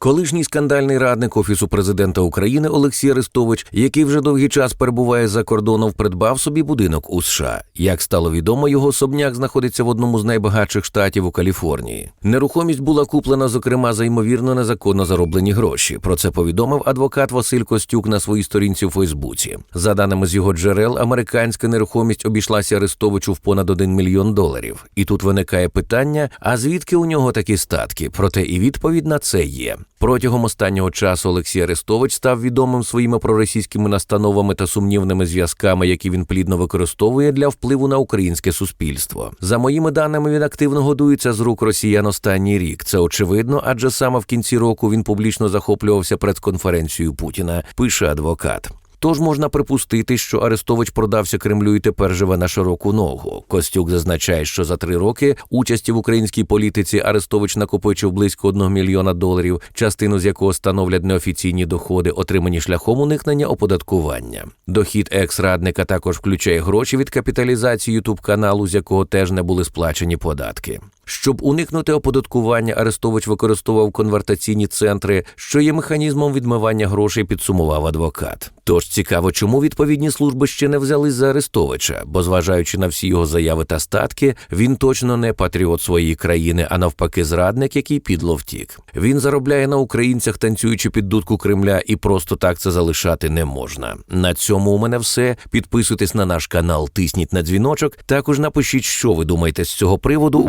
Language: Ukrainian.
Колишній скандальний радник офісу президента України Олексій Арестович, який вже довгий час перебуває за кордоном, придбав собі будинок у США. Як стало відомо, його особняк знаходиться в одному з найбагатших штатів у Каліфорнії. Нерухомість була куплена, зокрема, за ймовірно незаконно зароблені гроші. Про це повідомив адвокат Василь Костюк на своїй сторінці у Фейсбуці. За даними з його джерел, американська нерухомість обійшлася Арестовичу в понад 1 мільйон доларів. І тут виникає питання: а звідки у нього такі статки? Проте і відповідь на це є. Протягом останнього часу Олексій Арестович став відомим своїми проросійськими настановами та сумнівними зв'язками, які він плідно використовує для впливу на українське суспільство. За моїми даними, він активно годується з рук росіян останній рік. Це очевидно, адже саме в кінці року він публічно захоплювався прес-конференцією Путіна. Пише адвокат. Тож можна припустити, що Арестович продався Кремлю і тепер живе на широку ногу. Костюк зазначає, що за три роки участі в українській політиці Арестович накопичив близько одного мільйона доларів, частину з якого становлять неофіційні доходи, отримані шляхом уникнення оподаткування. Дохід екс-радника також включає гроші від капіталізації ютуб каналу, з якого теж не були сплачені податки. Щоб уникнути оподаткування, Арестович використовував конвертаційні центри, що є механізмом відмивання грошей, підсумував адвокат. Тож цікаво, чому відповідні служби ще не взялись за Арестовича, бо, зважаючи на всі його заяви та статки, він точно не патріот своєї країни, а навпаки, зрадник, який підло втік. Він заробляє на українцях, танцюючи під дудку Кремля, і просто так це залишати не можна. На цьому у мене все. Підписуйтесь на наш канал, тисніть на дзвіночок. Також напишіть, що ви думаєте з цього приводу у